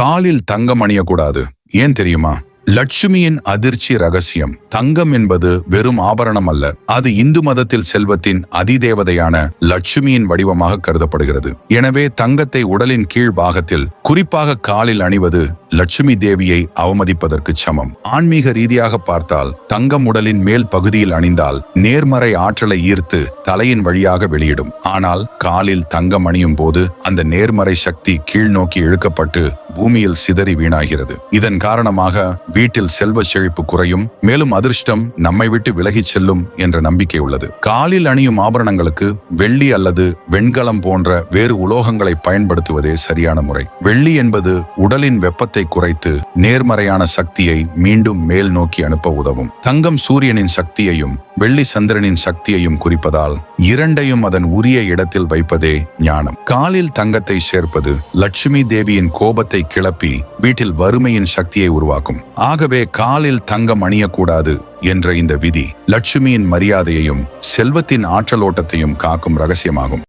காலில் தங்கம் அணியக்கூடாது. ஏன் தெரியுமா? லட்சுமியின் அதிர்ச்சி ரகசியம். தங்கம் என்பது வெறும் ஆபரணம் அல்ல. அது இந்து மதத்தில் செல்வத்தின் அதிதேவதையான லட்சுமியின் வடிவமாக கருதப்படுகிறது. எனவே தங்கத்தை உடலின் கீழ் பாகத்தில் குறிப்பாக காலில் அணிவது லட்சுமி தேவியை அவமதிப்பதற்கு சமம். ஆன்மீக ரீதியாக பார்த்தால் தங்கம் உடலின் மேல் பகுதியில் அணிந்தால் நேர்மறை ஆற்றலை ஈர்த்து தலையின் வழியாக வெளியிடும். ஆனால் காலில் தங்கம் அணியும் போது அந்த நேர்மறை சக்தி கீழ் நோக்கி இழுக்கப்பட்டு பூமியில் சிதறி வீணாகிறது. இதன் காரணமாக வீட்டில் செல்வ செழிப்பு குறையும். மேலும் அதிர்ஷ்டம் நம்மை விட்டு விலகிச் செல்லும் என்ற நம்பிக்கை உள்ளது. காலில் அணியும் ஆபரணங்களுக்கு வெள்ளி அல்லது வெண்கலம் போன்ற வேறு உலோகங்களை பயன்படுத்துவதே சரியான முறை. வெள்ளி என்பது உடலின் வெப்பத்தை குறைத்து நேர்மறையான சக்தியை மீண்டும் மேல் நோக்கி அனுப்ப உதவும். தங்கம் சூரியனின் சக்தியையும் வெள்ளி சந்திரனின் சக்தியையும் குறிப்பதால் இரண்டையும் அதன் உரிய இடத்தில் வைப்பதே ஞானம். காலில் தங்கத்தை சேர்ப்பது லட்சுமி தேவியின் கோபத்தை கிளப்பி வீட்டில் வறுமையின் சக்தியை உருவாக்கும். ஆகவே காலில் தங்கம் அணியக்கூடாது என்ற இந்த விதி லட்சுமியின் மரியாதையையும் செல்வத்தின் ஆற்றலோட்டத்தையும் காக்கும் ரகசியமாகும்.